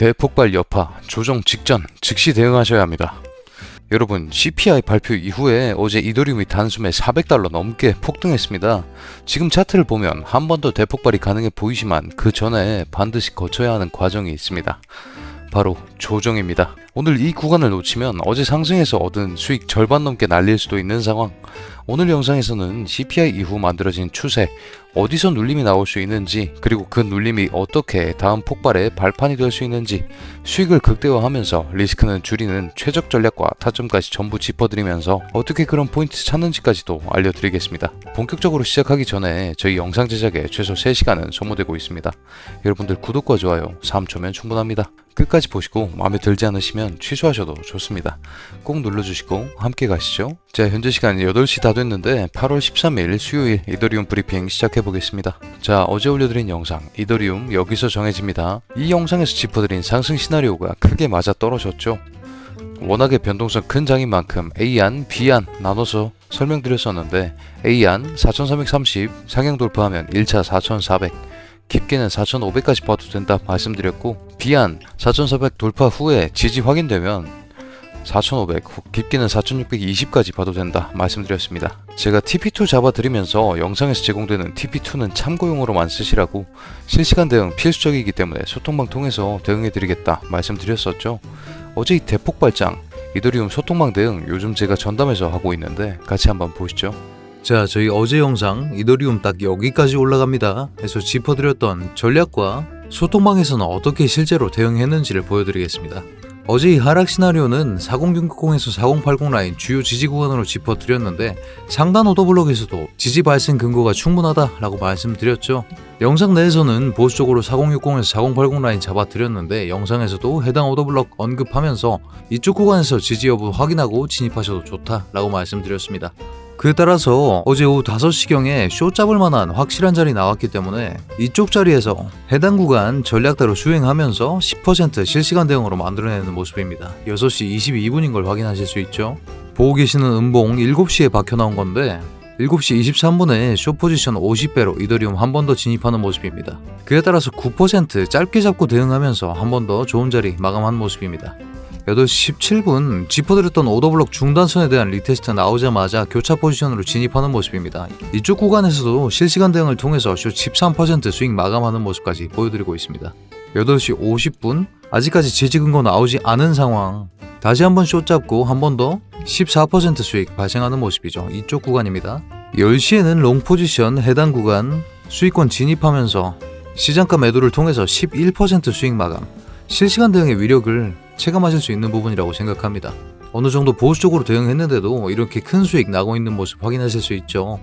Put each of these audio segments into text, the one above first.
대폭발 여파, 조정 직전 즉시 대응하셔야 합니다. 여러분, CPI 발표 이후에 어제 이더리움이 단숨에 400달러 넘게 폭등했습니다. 지금 차트를 보면 한 번 더 대폭발이 가능해 보이지만 그 전에 반드시 거쳐야 하는 과정이 있습니다. 바로 조정입니다. 오늘 이 구간을 놓치면 어제 상승해서 얻은 수익 절반 넘게 날릴 수도 있는 상황. 오늘 영상에서는 CPI 이후 만들어진 추세, 어디서 눌림이 나올 수 있는지, 그리고 그 눌림이 어떻게 다음 폭발의 발판이 될 수 있는지, 수익을 극대화하면서 리스크는 줄이는 최적 전략과 타점까지 전부 짚어드리면서 어떻게 그런 포인트 찾는지까지도 알려드리겠습니다. 본격적으로 시작하기 전에 저희 영상 제작에 최소 3시간은 소모되고 있습니다. 여러분들 구독과 좋아요 3초면 충분합니다. 끝까지 보시고 마음에 들지 않으시면 취소하셔도 좋습니다. 꼭 눌러주시고 함께 가시죠. 자 현재 시간 8시 다 됐는데 8월 13일 수요일 이더리움 브리핑 시작해 보겠습니다. 자 어제 올려드린 영상 이더리움 여기서 정해집니다. 이 영상에서 짚어드린 상승 시나리오가 크게 맞아 떨어졌죠. 워낙에 변동성 큰 장인 만큼 A안, B안 나눠서 설명드렸었는데 A안 4330 상향 돌파하면 1차 4400 깊게는 4500까지 봐도 된다 말씀드렸고 B안 4400 돌파 후에 지지 확인되면 4500, 깊게는 4620까지 봐도 된다 말씀드렸습니다. 제가 TP2 잡아드리면서 영상에서 제공되는 TP2는 참고용으로만 쓰시라고 실시간 대응 필수적이기 때문에 소통방 통해서 대응해드리겠다 말씀드렸었죠. 어제 이 대폭 발장 이더리움 소통방 대응 요즘 제가 전담해서 하고 있는데 같이 한번 보시죠. 자, 저희 어제 영상 이더리움 딱 여기까지 올라갑니다. 해서 짚어드렸던 전략과 소통방에서는 어떻게 실제로 대응했는지를 보여드리겠습니다. 어제 이 하락 시나리오는 40690에서 4080 라인 주요 지지 구간으로 짚어드렸는데 상단 오더블록에서도 지지 발생 근거가 충분하다라고 말씀드렸죠. 영상 내에서는 보수적으로 4060에서 4080 라인 잡아드렸는데 영상에서도 해당 오더블록 언급하면서 이쪽 구간에서 지지 여부 확인하고 진입하셔도 좋다라고 말씀드렸습니다. 그에 따라서 어제 오후 5시경에 쇼 잡을 만한 확실한 자리 나왔기 때문에 이쪽 자리에서 해당 구간 전략대로 수행하면서 10% 실시간 대응으로 만들어내는 모습입니다. 6시 22분인 걸 확인하실 수 있죠. 보고 계시는 음봉 7시에 박혀 나온 건데 7시 23분에 쇼 포지션 50배로 이더리움 한 번 더 진입하는 모습입니다. 그에 따라서 9% 짧게 잡고 대응하면서 한 번 더 좋은 자리 마감한 모습입니다. 8시 17분 짚어드렸던 오더블록 중단선에 대한 리테스트 나오자마자 교차 포지션으로 진입하는 모습입니다. 이쪽 구간에서도 실시간 대응을 통해서 숏13% 수익 마감하는 모습까지 보여드리고 있습니다. 8시 50분 아직까지 지지 근거 나오지 않은 상황 다시 한번 숏 잡고 한 번 더 14% 수익 발생하는 모습이죠. 이쪽 구간입니다. 10시에는 롱 포지션 해당 구간 수익권 진입하면서 시장가 매도를 통해서 11% 수익 마감 실시간 대응의 위력을 체감하실 수 있는 부분이라고 생각합니다. 어느 정도 보수적으로 대응했는데도 이렇게 큰 수익 나고 있는 모습 확인하실 수 있죠.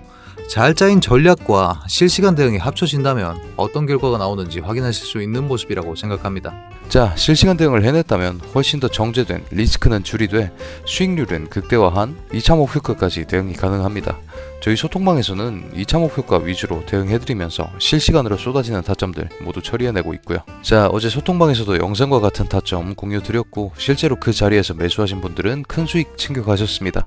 잘 짜인 전략과 실시간 대응이 합쳐진다면 어떤 결과가 나오는지 확인하실 수 있는 모습이라고 생각합니다. 자, 실시간 대응을 해냈다면 훨씬 더 정제된 리스크는 줄이되 수익률은 극대화한 2차 목표가까지 대응이 가능합니다. 저희 소통방에서는 2차 목표가 위주로 대응해드리면서 실시간으로 쏟아지는 타점들 모두 처리해내고 있고요. 자, 어제 소통방에서도 영상과 같은 타점 공유드렸고 실제로 그 자리에서 매수하신 분들은 큰 수익 챙겨가셨습니다.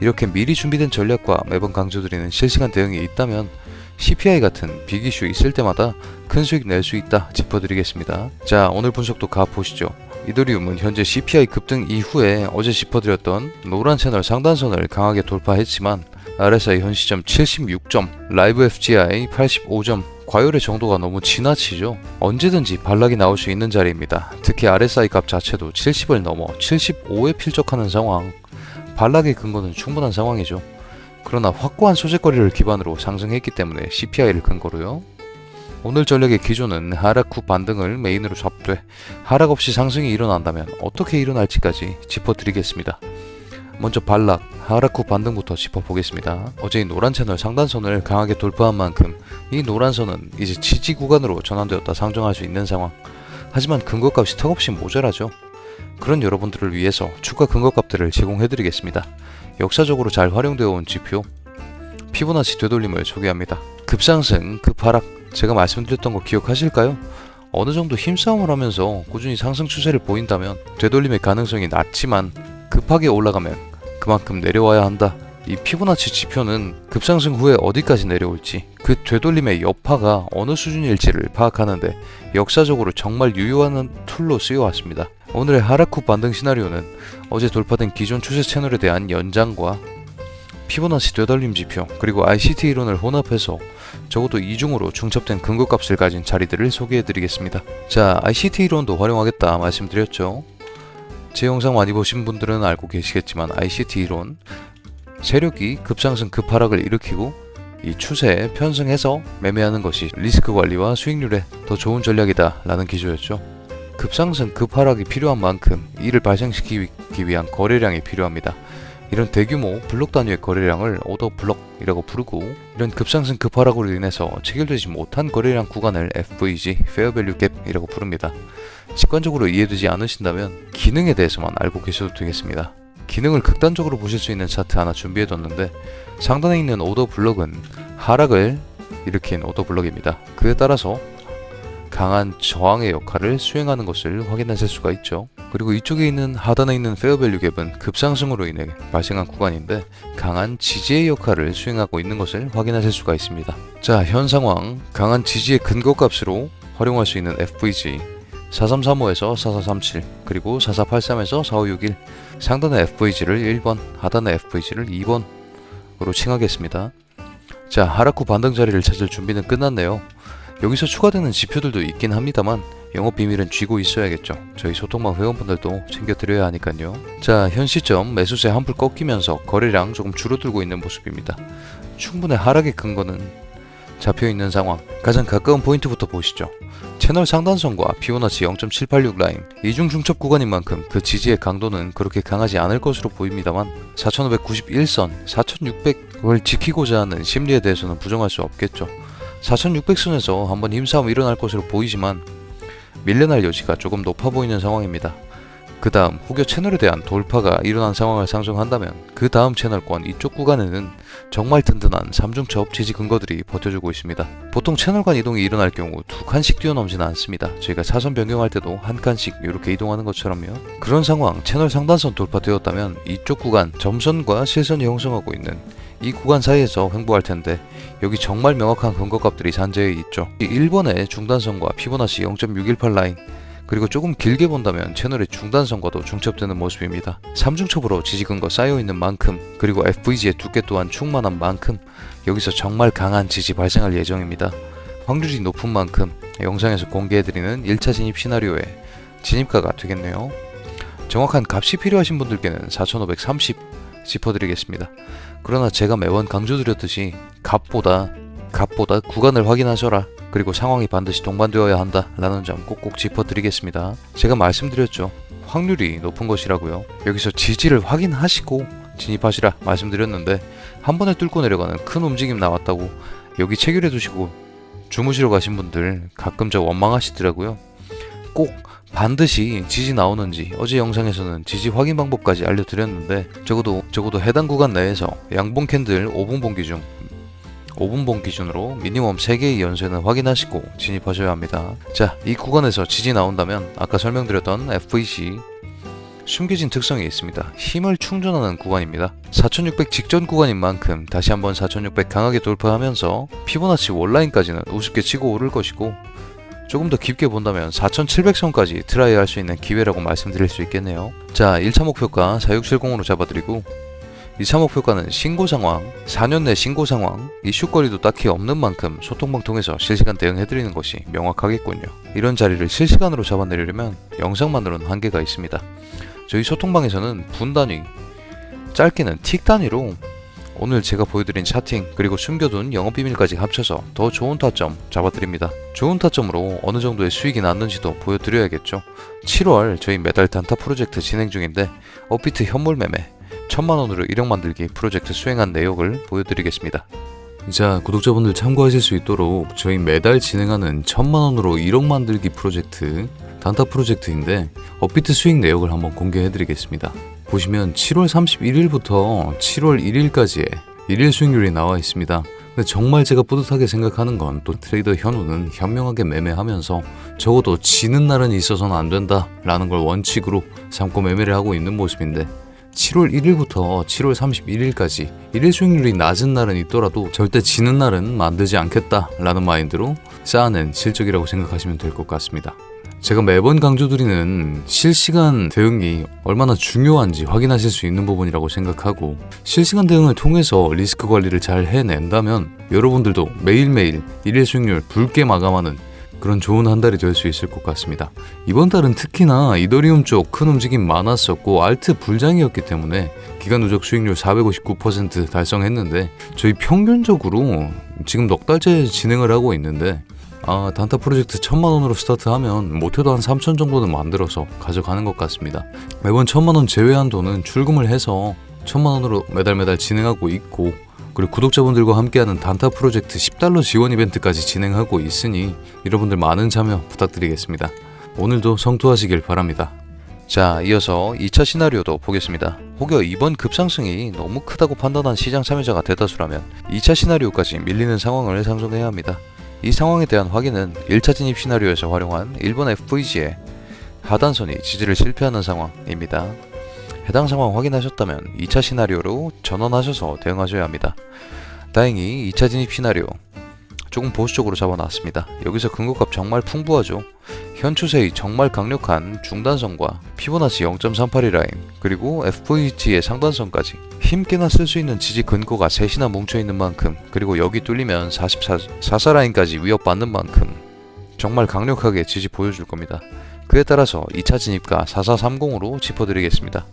이렇게 미리 준비된 전략과 매번 강조드리는 실시간 대응이 있다면 CPI 같은 빅 이슈 있을 때마다 큰 수익 낼 수 있다 짚어드리겠습니다. 자 오늘 분석도 가보시죠. 이더리움은 현재 CPI 급등 이후에 어제 짚어드렸던 노란 채널 상단선을 강하게 돌파했지만 RSI 현 시점 76점, 라이브 FGI 85점, 과열의 정도가 너무 지나치죠. 언제든지 반락이 나올 수 있는 자리입니다. 특히 RSI 값 자체도 70을 넘어 75에 필적하는 상황. 반락의 근거는 충분한 상황이죠. 그러나 확고한 소재거리를 기반으로 상승했기 때문에 CPI를 근거로요. 오늘 전략의 기조는 하락 후 반등을 메인으로 잡되 하락 없이 상승이 일어난다면 어떻게 일어날지까지 짚어드리겠습니다. 먼저 하락 후 반등부터 짚어보겠습니다. 어제 이 노란 채널 상단선을 강하게 돌파한 만큼 이 노란선은 이제 지지 구간으로 전환되었다 상정할 수 있는 상황. 하지만 근거값이 턱없이 모자라죠. 그런 여러분들을 위해서 추가 근거값들을 제공해드리겠습니다. 역사적으로 잘 활용되어 온 지표 피보나치 되돌림을 소개합니다. 급상승, 급하락 제가 말씀드렸던 거 기억하실까요? 어느 정도 힘싸움을 하면서 꾸준히 상승 추세를 보인다면 되돌림의 가능성이 낮지만 급하게 올라가면 그만큼 내려와야 한다. 이 피보나치 지표는 급상승 후에 어디까지 내려올지 그 되돌림의 여파가 어느 수준일지를 파악하는데 역사적으로 정말 유효한 툴로 쓰여왔습니다. 오늘의 후 반등 시나리오는 어제 돌파된 기존 추세 채널에 대한 연장과 피보나치 되돌림 지표 그리고 ICT 이론을 혼합해서 적어도 이중으로 중첩된 근거값을 가진 자리들을 소개해드리겠습니다. 자, ICT 이론도 활용하겠다 말씀드렸죠. 제 영상 많이 보신 분들은 알고 계시겠지만 ICT 이론 세력이 급상승 급하락을 일으키고 이 추세에 편승해서 매매하는 것이 리스크 관리와 수익률에 더 좋은 전략이다 라는 기조였죠. 급상승 급하락이 필요한 만큼 이를 발생시키기 위한 거래량이 필요합니다. 이런 대규모 블록 단위의 거래량을 오더 블록이라고 부르고 이런 급상승 급하락으로 인해서 체결되지 못한 거래량 구간을 FVG (Fair Value Gap이라고 부릅니다. 직관적으로 이해되지 않으신다면 기능에 대해서만 알고 계셔도 되겠습니다. 기능을 극단적으로 보실 수 있는 차트 하나 준비해뒀는데 상단에 있는 오더 블록은 하락을 일으킨 오더 블록입니다. 그에 따라서 강한 저항의 역할을 수행하는 것을 확인하실 수가 있죠. 그리고 이쪽에 있는 하단에 있는 페어밸류 갭은 급상승으로 인해 발생한 구간인데 강한 지지의 역할을 수행하고 있는 것을 확인하실 수가 있습니다. 자, 현 상황 강한 지지의 근거값으로 활용할 수 있는 FVG 4335에서 4437 그리고 4483에서 4561 상단의 FVG를 1번 하단의 FVG를 2번으로 칭하겠습니다. 자, 하락 후 반등 자리를 찾을 준비는 끝났네요. 여기서 추가되는 지표들도 있긴 합니다만 영업 비밀은 쥐고 있어야겠죠. 저희 소통방 회원분들도 챙겨드려야 하니까요. 자, 현 시점 매수세 한풀 꺾이면서 거래량 조금 줄어들고 있는 모습입니다. 충분히 하락의 근거는 잡혀 있는 상황. 가장 가까운 포인트부터 보시죠. 채널 상단선과 피오나치 0.786 라인 이중 중첩 구간인 만큼 그 지지의 강도는 그렇게 강하지 않을 것으로 보입니다만 4591선, 4600을 지키고자 하는 심리에 대해서는 부정할 수 없겠죠. 4600선에서 한번 힘싸움 일어날 것으로 보이지만 밀려날 여지가 조금 높아 보이는 상황입니다. 그 다음 후교 채널에 대한 돌파가 일어난 상황을 상정한다면 그 다음 채널권 이쪽 구간에는 정말 든든한 3중첩 지지 근거들이 버텨주고 있습니다. 보통 채널 간 이동이 일어날 경우 두 칸씩 뛰어넘지는 않습니다. 저희가 차선 변경할 때도 한 칸씩 이렇게 이동하는 것처럼요. 그런 상황 채널 상단선 돌파되었다면 이쪽 구간 점선과 실선이 형성하고 있는 이 구간 사이에서 횡보할 텐데 여기 정말 명확한 근거값들이 산재해 있죠. 1번의 중단선과 피보나치 0.618 라인 그리고 조금 길게 본다면 채널의 중단선과도 중첩되는 모습입니다. 3중첩으로 지지근거 쌓여있는 만큼 그리고 FVG의 두께 또한 충만한 만큼 여기서 정말 강한 지지 발생할 예정입니다. 확률이 높은 만큼 영상에서 공개해드리는 1차 진입 시나리오의 진입가가 되겠네요. 정확한 값이 필요하신 분들께는 4530 짚어드리겠습니다. 그러나 제가 매번 강조드렸듯이 값보다 값보다 구간을 확인하셔라. 그리고 상황이 반드시 동반되어야 한다. 라는 점 꼭꼭 짚어드리겠습니다. 제가 말씀드렸죠. 확률이 높은 것이라고요. 여기서 지지를 확인하시고 진입하시라 말씀드렸는데 한 번에 뚫고 내려가는 큰 움직임 나왔다고 여기 체결해 두시고 주무시러 가신 분들 가끔 저 원망하시더라고요. 꼭 반드시 지지 나오는지 어제 영상에서는 지지 확인 방법까지 알려드렸는데 적어도 적어도 해당 구간 내에서 양봉 캔들 5분 봉기 중 5분 봉 기준으로 미니멈 3개의 연쇄는 확인하시고 진입하셔야 합니다. 자, 이 구간에서 지지 나온다면 아까 설명드렸던 FVC 숨겨진 특성이 있습니다. 힘을 충전하는 구간입니다. 4600 직전 구간인 만큼 다시 한번 4600 강하게 돌파하면서 피보나치 원라인까지는 우습게 치고 오를 것이고 조금 더 깊게 본다면 4700선까지 트라이 할 수 있는 기회라고 말씀드릴 수 있겠네요. 자, 1차 목표가 4670으로 잡아드리고 2차 목표가는 신고 상황, 4년 내 신고 상황, 이슈거리도 딱히 없는 만큼 소통방 통해서 실시간 대응해드리는 것이 명확하겠군요. 이런 자리를 실시간으로 잡아내려면 영상만으로는 한계가 있습니다. 저희 소통방에서는 분 단위, 짧게는 틱 단위로 오늘 제가 보여드린 차팅 그리고 숨겨둔 영업 비밀까지 합쳐서 더 좋은 타점 잡아드립니다. 좋은 타점으로 어느 정도의 수익이 났는지도 보여드려야겠죠. 7월 저희 매달 단타 프로젝트 진행 중인데 업비트 현물 매매 천만원으로 1억 만들기 프로젝트 수행한 내역을 보여드리겠습니다. 자, 구독자분들 참고하실 수 있도록 저희 매달 진행하는 천만원으로 1억 만들기 프로젝트 단타 프로젝트인데 업비트 수익 내역을 한번 공개해드리겠습니다. 보시면 7월 31일부터 7월 1일까지의 일일 수익률이 나와 있습니다. 근데 정말 제가 뿌듯하게 생각하는 건 또 트레이더 현우는 현명하게 매매하면서 적어도 지는 날은 있어서는 안 된다 라는 걸 원칙으로 삼고 매매를 하고 있는 모습인데 7월 1일부터 7월 31일까지 일일 수익률이 낮은 날은 있더라도 절대 지는 날은 만들지 않겠다라는 마인드로 쌓아낸 실적이라고 생각하시면 될 것 같습니다. 제가 매번 강조드리는 실시간 대응이 얼마나 중요한지 확인하실 수 있는 부분이라고 생각하고 실시간 대응을 통해서 리스크 관리를 잘 해낸다면 여러분들도 매일매일 일일 수익률 붉게 마감하는 그런 좋은 한 달이 될 수 있을 것 같습니다. 이번 달은 특히나 이더리움 쪽 큰 움직임 많았었고 알트 불장이었기 때문에 기간 누적 수익률 459% 달성했는데 저희 평균적으로 지금 넉 달째 진행을 하고 있는데 아, 단타 프로젝트 천만 원으로 스타트하면 못해도 한 3천 정도는 만들어서 가져가는 것 같습니다. 매번 천만 원 제외한 돈은 출금을 해서 천만 원으로 매달 매달 진행하고 있고 그리고 구독자분들과 함께하는 단타 프로젝트 10달러 지원 이벤트까지 진행하고 있으니 여러분들 많은 참여 부탁드리겠습니다. 오늘도 성투하시길 바랍니다. 자, 이어서 2차 시나리오도 보겠습니다. 혹여 이번 급상승이 너무 크다고 판단한 시장 참여자가 대다수라면 2차 시나리오까지 밀리는 상황을 상정해야 합니다. 이 상황에 대한 확인은 1차 진입 시나리오에서 활용한 일본 FVG의 하단선이 지지를 실패하는 상황입니다. 해당 상황 확인하셨다면 2차 시나리오로 전환하셔서 대응하셔야 합니다. 다행히 2차 진입 시나리오 조금 보수적으로 잡아놨습니다. 여기서 근거값 정말 풍부하죠. 현 추세의 정말 강력한 중단선과 피보나치 0.38이 라인 그리고 FVG의 상단선까지 힘께나 쓸 수 있는 지지 근거가 셋이나 뭉쳐있는 만큼 그리고 여기 뚫리면 44, 44 라인까지 위협받는 만큼 정말 강력하게 지지 보여줄 겁니다. 그에 따라서 2차 진입가 4430으로 짚어드리겠습니다.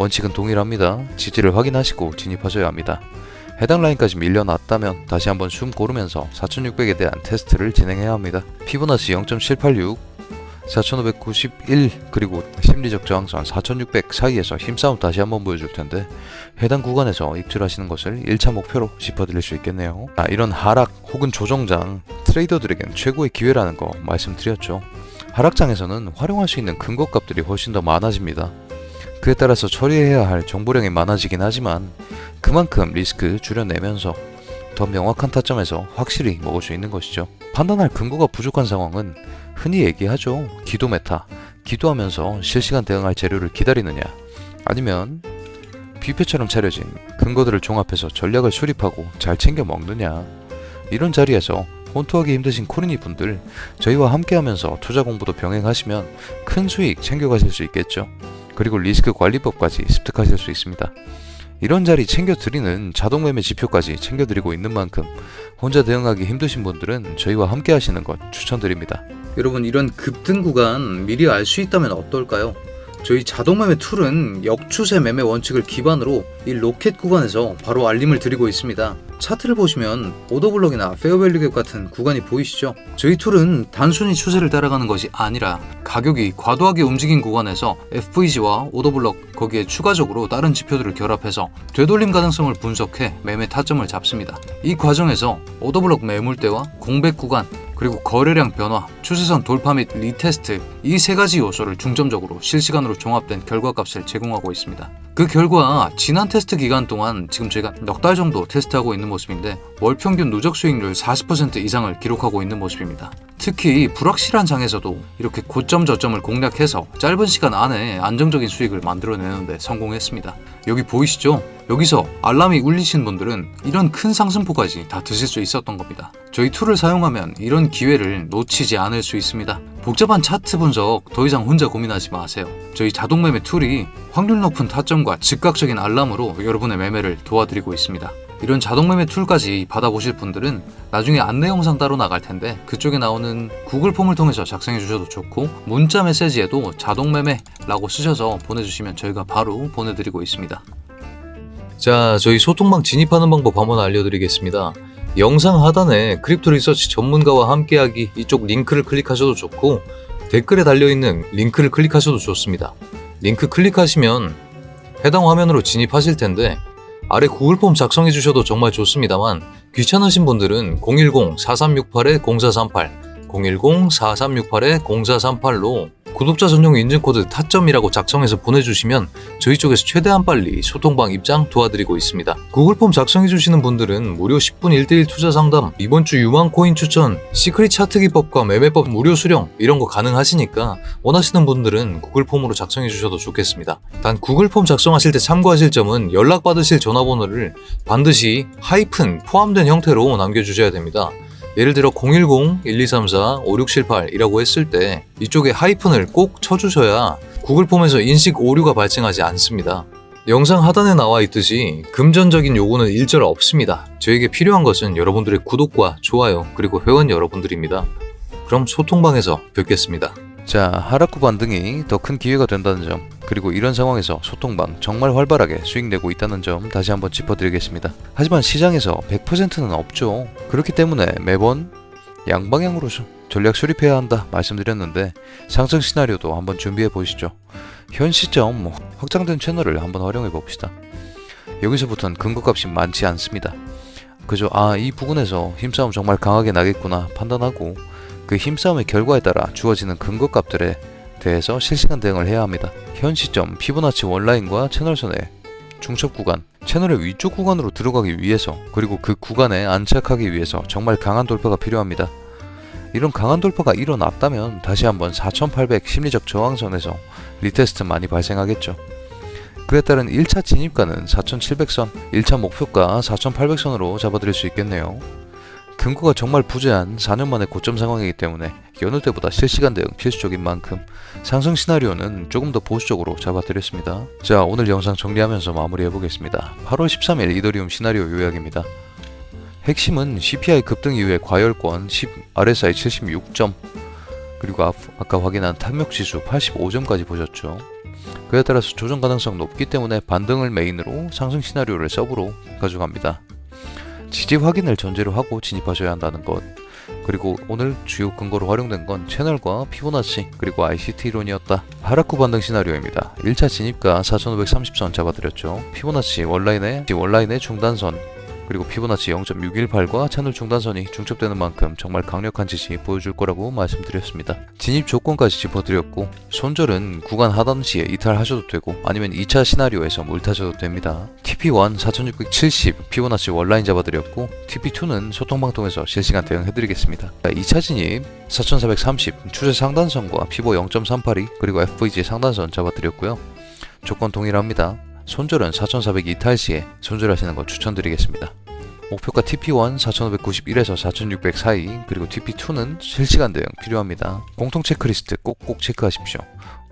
원칙은 동일합니다. 지지를 확인하시고 진입하셔야 합니다. 해당 라인까지 밀려났다면 다시 한번 숨 고르면서 4600에 대한 테스트를 진행해야 합니다. 피보나치 0.786, 4591 그리고 심리적 저항선 4600 사이에서 힘싸움 다시 한번 보여줄 텐데 해당 구간에서 입출하시는 것을 1차 목표로 짚어드릴 수 있겠네요. 아, 이런 하락 혹은 조정장 트레이더들에겐 최고의 기회라는 거 말씀드렸죠. 하락장에서는 활용할 수 있는 근거값들이 훨씬 더 많아집니다. 그에 따라서 처리해야 할 정보량이 많아지긴 하지만 그만큼 리스크 줄여내면서 더 명확한 타점에서 확실히 먹을 수 있는 것이죠. 판단할 근거가 부족한 상황은 흔히 얘기하죠. 기도 메타. 기도하면서 실시간 대응할 재료를 기다리느냐. 아니면 뷔페처럼 차려진 근거들을 종합해서 전략을 수립하고 잘 챙겨 먹느냐. 이런 자리에서 혼투하기 힘드신 코리니 분들 저희와 함께 하면서 투자 공부도 병행하시면 큰 수익 챙겨가실 수 있겠죠. 그리고 리스크 관리법까지 습득하실 수 있습니다. 이런 자리 챙겨드리는 자동매매 지표까지 챙겨드리고 있는 만큼 혼자 대응하기 힘드신 분들은 저희와 함께 하시는 것 추천드립니다. 여러분 이런 급등 구간 미리 알 수 있다면 어떨까요? 저희 자동매매 툴은 역추세 매매 원칙을 기반으로 이 로켓 구간에서 바로 알림을 드리고 있습니다. 차트를 보시면 오더블럭이나 페어밸류 갭 같은 구간이 보이시죠? 저희 툴은 단순히 추세를 따라가는 것이 아니라 가격이 과도하게 움직인 구간에서 FVG와 오더블럭 거기에 추가적으로 다른 지표들을 결합해서 되돌림 가능성을 분석해 매매 타점을 잡습니다. 이 과정에서 오더블럭 매물대와 공백 구간 그리고 거래량 변화, 추세선 돌파 및 리테스트 이 세 가지 요소를 중점적으로 실시간으로 종합된 결과값을 제공하고 있습니다. 그 결과 지난 테스트 기간 동안 지금 저희가 넉 달 정도 테스트하고 있는 모습인데 월 평균 누적 수익률 40% 이상을 기록하고 있는 모습입니다. 특히 불확실한 장에서도 이렇게 고점 저점을 공략해서 짧은 시간 안에 안정적인 수익을 만들어내는데 성공했습니다. 여기 보이시죠? 여기서 알람이 울리신 분들은 이런 큰 상승폭까지 다 드실 수 있었던 겁니다. 저희 툴을 사용하면 이런 기회를 놓치지 않을 수 있습니다. 복잡한 차트 분석 더 이상 혼자 고민하지 마세요. 저희 자동 매매 툴이 확률 높은 타점과 즉각적인 알람으로 여러분의 매매를 도와드리고 있습니다. 이런 자동 매매 툴까지 받아보실 분들은 나중에 안내 영상 따로 나갈 텐데 그쪽에 나오는 구글 폼을 통해서 작성해 주셔도 좋고 문자 메시지에도 자동 매매라고 쓰셔서 보내주시면 저희가 바로 보내드리고 있습니다. 자, 저희 소통방 진입하는 방법 한번 알려드리겠습니다. 영상 하단에 크립토 리서치 전문가와 함께하기 이쪽 링크를 클릭하셔도 좋고 댓글에 달려있는 링크를 클릭하셔도 좋습니다. 링크 클릭하시면 해당 화면으로 진입하실 텐데 아래 구글 폼 작성해 주셔도 정말 좋습니다만 귀찮으신 분들은 010-4368-0438 010-4368-0438로 구독자 전용 인증코드 타점이라고 작성해서 보내주시면 저희 쪽에서 최대한 빨리 소통방 입장 도와드리고 있습니다. 구글 폼 작성해주시는 분들은 무료 10분 1대1 투자 상담, 이번 주 유망 코인 추천, 시크릿 차트 기법과 매매법 무료 수령 이런 거 가능하시니까 원하시는 분들은 구글 폼으로 작성해주셔도 좋겠습니다. 단 구글 폼 작성하실 때 참고하실 점은 연락받으실 전화번호를 반드시 하이픈 포함된 형태로 남겨주셔야 됩니다. 예를 들어 010-1234-5678이라고 했을 때 이쪽에 하이픈을 꼭 쳐주셔야 구글 폼에서 인식 오류가 발생하지 않습니다. 영상 하단에 나와 있듯이 금전적인 요구는 일절 없습니다. 저에게 필요한 것은 여러분들의 구독과 좋아요 그리고 회원 여러분들입니다. 그럼 소통방에서 뵙겠습니다. 자, 하락구 반등이 더 큰 기회가 된다는 점, 그리고 이런 상황에서 소통방 정말 활발하게 수익 내고 있다는 점 다시 한번 짚어드리겠습니다. 하지만 시장에서 100%는 없죠. 그렇기 때문에 매번 양방향으로 수- 전략 수립해야 한다 말씀드렸는데 상승 시나리오도 한번 준비해 보시죠. 현 시점 뭐 확장된 채널을 한번 활용해 봅시다. 여기서부터는 근거값이 많지 않습니다. 그저 아 이 부분에서 힘싸움 정말 강하게 나겠구나 판단하고 그 힘싸움의 결과에 따라 주어지는 근거값들에 대해서 실시간 대응을 해야 합니다. 현 시점 피보나치 원라인과 채널선의 중첩 구간, 채널의 위쪽 구간으로 들어가기 위해서 그리고 그 구간에 안착하기 위해서 정말 강한 돌파가 필요합니다. 이런 강한 돌파가 일어났다면 다시 한번 4800 심리적 저항선에서 리테스트 많이 발생하겠죠. 그에 따른 1차 진입가는 4700선, 1차 목표가 4800선으로 잡아드릴 수 있겠네요. 근거가 정말 부재한 4년 만의 고점 상황이기 때문에 여느 때보다 실시간 대응 필수적인 만큼 상승 시나리오는 조금 더 보수적으로 잡아드렸습니다. 자 오늘 영상 정리하면서 마무리해보겠습니다. 8월 13일 이더리움 시나리오 요약입니다. 핵심은 CPI 급등 이후에 과열권 10, RSI 76점 그리고 앞, 아까 확인한 탐욕지수 85점까지 보셨죠. 그에 따라서 조정 가능성 높기 때문에 반등을 메인으로 상승 시나리오를 서브로 가져갑니다. 지지 확인을 전제로 하고 진입하셔야 한다는 것. 그리고 오늘 주요 근거로 활용된 건 채널과 피보나치 그리고 ICT 이론이었다. 하락구 반등 시나리오입니다. 1차 진입가 4530선 잡아드렸죠. 피보나치 원라인의 원라인의 중단선 그리고 피보나치 0.618과 채널 중단선이 중첩되는 만큼 정말 강력한 지지 보여줄 거라고 말씀드렸습니다. 진입 조건까지 짚어드렸고 손절은 구간 하단 시에 이탈하셔도 되고 아니면 2차 시나리오에서 물타셔도 됩니다. TP1 4670 피보나치 원라인 잡아드렸고 TP2는 소통방 통해서 실시간 대응해드리겠습니다. 2차 진입 4430 추세 상단선과 피보 0.382 그리고 FVG 상단선 잡아드렸고요. 조건 동일합니다. 손절은 4400 이탈 시에 손절하시는 거 추천드리겠습니다. 목표가 TP1 4591에서 4600 사이 그리고 TP2는 실시간 대응 필요합니다. 공통 체크리스트 꼭꼭 체크하십시오.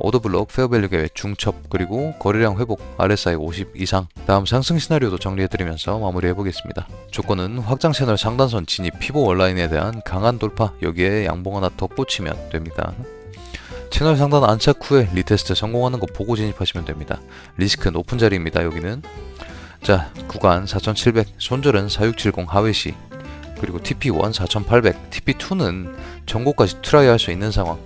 오더블록 페어밸류 계획 중첩 그리고 거래량 회복 RSI 50 이상 다음 상승 시나리오도 정리해드리면서 마무리해보겠습니다. 조건은 확장 채널 상단선 진입 피보 원라인에 대한 강한 돌파 여기에 양봉 하나 더 꽂히면 됩니다. 채널 상단 안착 후에 리테스트 성공하는 거 보고 진입하시면 됩니다. 리스크 높은 자리입니다. 여기는 자 구간 4700 손절은 4670 하회시 그리고 TP1 4800 TP2는 전고까지 트라이 할 수 있는 상황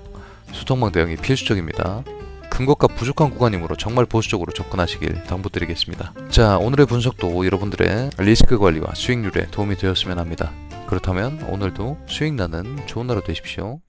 수통망 대응이 필수적입니다. 근거가 부족한 구간이므로 정말 보수적으로 접근하시길 당부드리겠습니다. 자 오늘의 분석도 여러분들의 리스크 관리와 수익률에 도움이 되었으면 합니다. 그렇다면 오늘도 수익 나는 좋은 하루 되십시오.